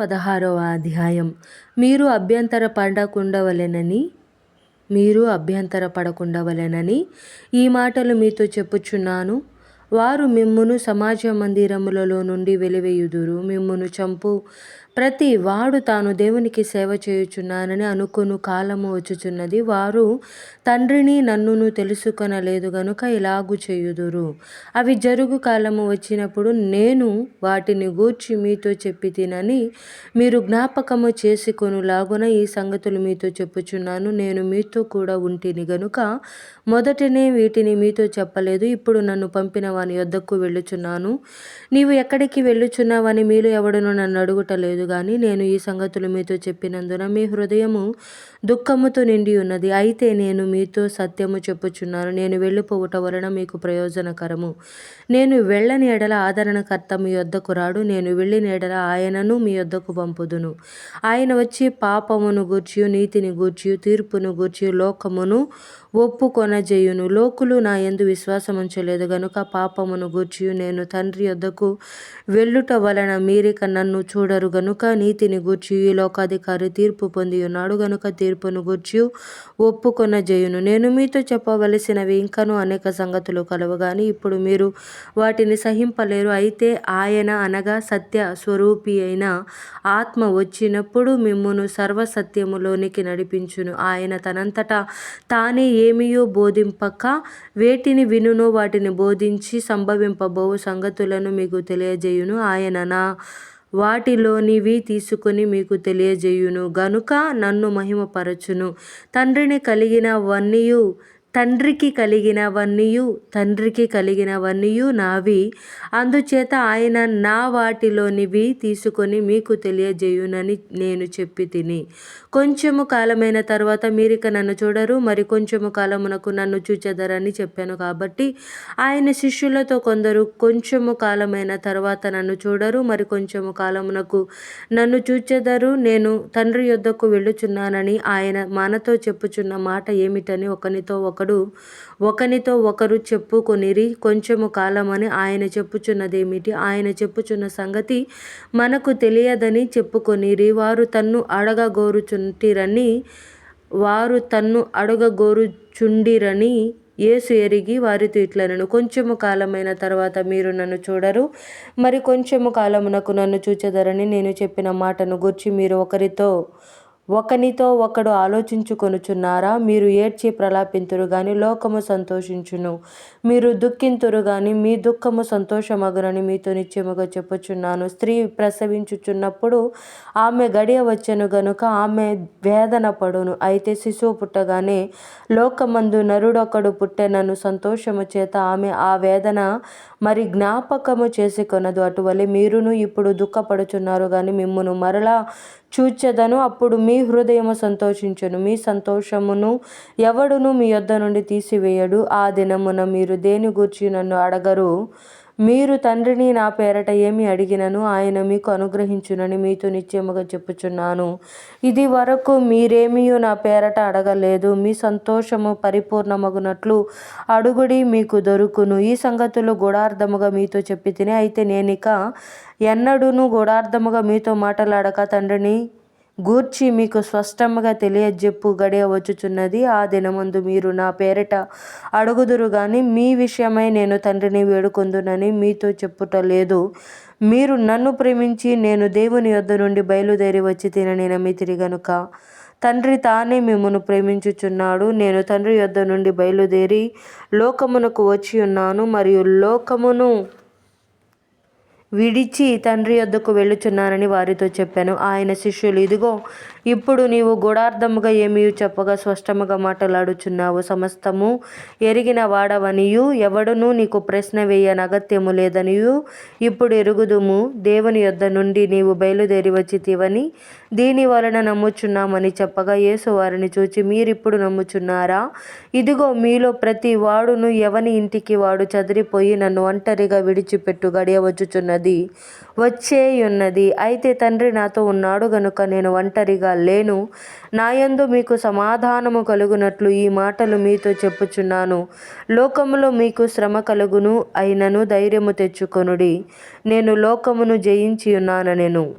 పదహారవ అధ్యాయం. మీరు అభ్యంతర పడకుండవలెనని మీరు అభ్యంతర పడకుండవలెనని ఈ మాటలు మీతో చెప్పుచున్నాను. వారు మిమ్మును సమాజ మందిరములలో నుండి వెలివేయుదురు. మిమ్మును చంపు ప్రతి వాడు తాను దేవునికి సేవ చేయుచున్నానని అనుకును కాలము వచ్చుచున్నది. వారు తండ్రిని నన్నును తెలుసుకొనలేదు గనుక ఇలాగు చేయుదురు. అవి జరుగు కాలము వచ్చినప్పుడు నేను వాటిని గూర్చి మీతో చెప్పి తినని మీరు జ్ఞాపకము చేసుకొనులాగున ఈ సంగతులు మీతో చెప్పుచున్నాను. నేను మీతో కూడా ఉంటిని గనుక మొదటనే వీటిని మీతో చెప్పలేదు. ఇప్పుడు నన్ను పంపిన వాని యొద్దకు వెళ్ళుచున్నాను. నీవు ఎక్కడికి వెళ్ళుచున్నావని మీలో ఎవడను నన్ను అడుగుటలేదు. కానీ నేను ఈ సంగతులు మీతో చెప్పినందున మీ హృదయము దుఃఖముతో నిండి ఉన్నది. అయితే నేను మీతో సత్యము చెప్పుచున్నాను. నేను వెళ్ళిపోవుట వలన మీకు ప్రయోజనకరము. నేను వెళ్ళని ఎడల ఆదరణకర్త మీ యొద్దకు రాడు. నేను వెళ్ళిన ఎడల ఆయనను మీ యొద్దకు పంపుదును. ఆయన వచ్చి పాపమును గూర్చి నీతిని గూర్చి తీర్పును గూర్చి లోకమును ఒప్పుకొనజేయును. లోకులు నా యందు విశ్వాసముంచలేదు. గనుక పాపమును గూర్చి నేను తండ్రి యొద్దకు వెళ్ళుట వలన మీరిక నన్ను చూడరు. గనుక నీతిని గూర్చి ఈ లోకాధికారి తీర్పు పొంది ఉన్నాడు గనుక తీర్పును గూర్చి ఒప్పుకొనజేయును నేను మీతో చెప్పవలసినవి ఇంకను అనేక సంగతులు కలవగాని ఇప్పుడు మీరు వాటిని సహింపలేరు. అయితే ఆయన అనగా సత్య స్వరూపి అయిన ఆత్మ వచ్చినప్పుడు మిమ్మును సర్వసత్యములోనికి నడిపించును. ఆయన తనంతటా తానే ఏమియో బోధింపక వేటిని వినునో వాటిని బోధించి సంభవింపబోవు సంగతులను మీకు తెలియజేయును. ఆయన నా వాటిలోనివి తీసుకొని మీకు తెలియజేయును. గనుక నన్ను మహిమపరచును. తండ్రిని కలిగినవన్నీయు తండ్రికి కలిగినవన్నీయు తండ్రికి కలిగినవన్నీయు నావి. అందుచేత ఆయన నా వాటిలోనివి తీసుకొని మీకు తెలియజేయునని నేను చెప్పి తిని. కొంచెము కాలమైన తర్వాత మీరిక నన్ను చూడరు మరి కొంచెము కాలమునకు నన్ను చూచెదరని చెప్పాను కాబట్టి ఆయన శిష్యులతో కొందరు కొంచెము కాలమైన తర్వాత నన్ను చూడరు మరి కొంచెము కాలమునకు నన్ను చూచెదరు. నేను తండ్రి యొద్దకు వెళ్ళుచున్నానని ఆయన మనతో చెప్పుచున్న మాట ఏమిటని ఒకనితో ఒకడు ఒకనితో ఒకరు చెప్పుకొనిరి కొంచెము కాలమని ఆయన చెప్పుచున్నదేమిటి? ఆయన చెప్పుచున్న సంగతి మనకు తెలియదని చెప్పుకొనిరి. వారు తన్ను అడగగోరుచుంటిరని వారు తన్ను అడగగోరుచుండిరని యేసు ఎరిగి వారితో ఇట్లనను కొంచెము కాలమైన తర్వాత మీరు నన్ను చూడరు మరి కొంచెము కాలమునకు నన్ను చూచెదరని నేను చెప్పిన మాటను గూర్చి మీరు ఒకరితో ఒకనితో ఒకడు ఆలోచించుకొనుచున్నారా? మీరు ఏడ్చి ప్రలాపింతురు గాని లోకము సంతోషించును. మీరు దుఃఖింతురు గాని మీ దుఃఖము సంతోషమగునని మీతో నిశ్చయముగా చెప్పుచున్నాను. స్త్రీ ప్రసవించుచున్నప్పుడు ఆమె గడియ వచ్చెను గనుక ఆమె వేదన పడును. అయితే శిశువు పుట్టగానే లోకమందు నరుడొకడు పుట్టెనను సంతోషము చేత ఆమె ఆ వేదన మరి జ్ఞాపకము చేసుకొనదు. అటువలే మీరును ఇప్పుడు దుఃఖపడుచున్నారు కానీ మిమ్మును మరలా చూచెదను అప్పుడు మీ హృదయము సంతోషించును. మీ సంతోషమును ఎవడును మీ యొద్ద నుండి తీసివేయడు. ఆ దినమున మీరు దేని గూర్చి నన్ను అడగరు? మీరు తండ్రిని నా పేరట ఏమి అడిగినను? ఆయన మీకు అనుగ్రహించునని మీతో నిశ్చయముగా చెప్పుచున్నాను. ఇది వరకు మీరేమియో నా పేరట అడగలేదు. మీ సంతోషము పరిపూర్ణమగునట్లు అడుగుడి మీకు దొరుకును. ఈ సంగతులు గూఢార్థముగా మీతో చెప్పి తిని అయితే నేనిక ఎన్నడూను గూఢార్థముగా మీతో మాట్లాడక తండ్రిని గూర్చి మీకు స్పష్టముగా తెలియజెప్పు గడియ వచ్చుచున్నది. ఆ దినమందు మీరు నా పేరిట అడుగుదురు గాని మీ విషయమై నేను తండ్రిని వేడుకొందునని మీతో చెప్పుట లేదు మీరు నన్ను ప్రేమించి నేను దేవుని యొద్ద నుండి బయలుదేరి వచ్చి తినని నమ్మితిరి గనుక. తండ్రి తానే మిమ్మను ప్రేమించుచున్నాడు. నేను తండ్రి యొద్ద నుండి బయలుదేరి లోకమునకు వచ్చి ఉన్నాను. మరియు లోకమును విడిచి తండ్రి యొద్దకు వెళ్ళుచున్నానని వారితో చెప్పాను. ఆయన శిష్యులు ఇదిగో ఇప్పుడు నీవు గూఢార్థముగా ఏమీ చెప్పగా స్పష్టముగా మాట్లాడుచున్నావు. సమస్తము ఎరిగిన వాడవనియు ఎవడునూ నీకు ప్రశ్న వేయని అగత్యము లేదనియు. ఇప్పుడు ఎరుగుదుము దేవుని యొద్ద నుండి నీవు బయలుదేరి వచ్చితివని దీని వలన నమ్ముచున్నామని చెప్పగా యేసు వారిని చూచి మీరిప్పుడు నమ్ముచున్నారా? ఇదిగో మీలో ప్రతి వాడును ఎవని ఇంటికి వాడు చదిరిపోయి నన్ను ఒంటరిగా విడిచిపెట్టు గడియ వచ్చుచున్నది వచ్చేయున్నది. అయితే తండ్రి నాతో ఉన్నాడు గనుక నేను ఒంటరిగా లేను. నాయందు మీకు సమాధానము కలుగునట్లు ఈ మాటలు మీతో చెప్పుచున్నాను. లోకములో మీకు శ్రమ కలుగును అయినను ధైర్యము తెచ్చుకొనుడి. నేను లోకమును జయించి ఉన్నానెను